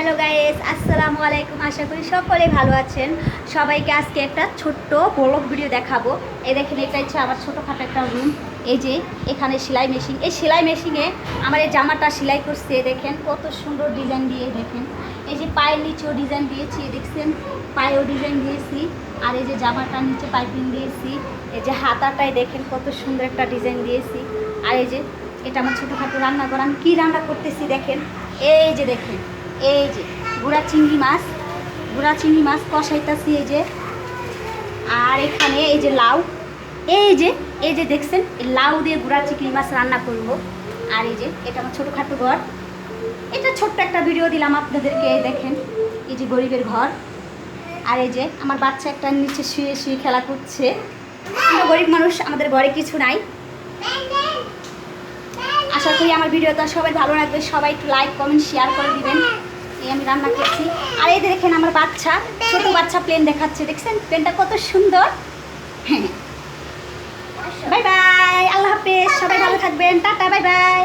Hello guys আসসালামু আলাইকুম আশা করি সকলে ভালো আছেন। সবাইকে আজকে একটা ছোট্ট ব্লগ ভিডিও দেখাবো। এই দেখেন, এটা হচ্ছে আমার ছোটোখাটো একটা রুম এই যে, এখানে সেলাই মেশিন এই সেলাই মেশিনে আমার এই জামাটা সেলাই করছে দেখেন, কত সুন্দর ডিজাইন দিয়ে দেখেন। এই যে পায়ের নিচেও ডিজাইন দিয়েছি দেখছেন? পায়েও ডিজাইন দিয়েছি। আর এই যে জামাটার নিচে পাইপিং দিয়েছি। এই যে হাতাটায় দেখেন, কত সুন্দর একটা ডিজাইন দিয়েছি। আর এই যে, এটা আমার ছোটোখাটো রান্না করা আমি কী রান্না করতেছি, দেখেন? এই যে দেখেন। এই যে, গুড়া চিংড়ি মাছ, গুড়া চিংড়ি মাছ কষাইতেছি এই যে। আর এখানে এই যে লাউ, এই যে এই যে দেখছেন, এই লাউ দিয়ে গুড়া চিংড়ি মাছ রান্না করব। আর এই যে, এটা আমার ছোটোখাটো ঘর। এটা ছোট্ট একটা ভিডিও দিলাম আপনাদেরকে, দেখেন, এই যে গরিবের ঘর। আর এই যে, আমার বাচ্চা একটা নিচে শুয়ে শুয়ে খেলা করছে। আমরা গরিব মানুষ আমাদের ঘরে কিছু নাই। আশা করি আমার ভিডিওটা সবাই ভালো লাগবে। সবাই একটু লাইক কমেন্ট শেয়ার করে দিবেন। রান্না করছি। আর এই দেখেন আমার বাচ্চা, ছোট বাচ্চা প্লেন দেখাচ্ছে, দেখছেন? প্লেনটা কত সুন্দর। হ্যাঁ। বাই বাই, আল্লাহ হাফেজ, সবাই ভালো থাকবেন। Tata, bye bye.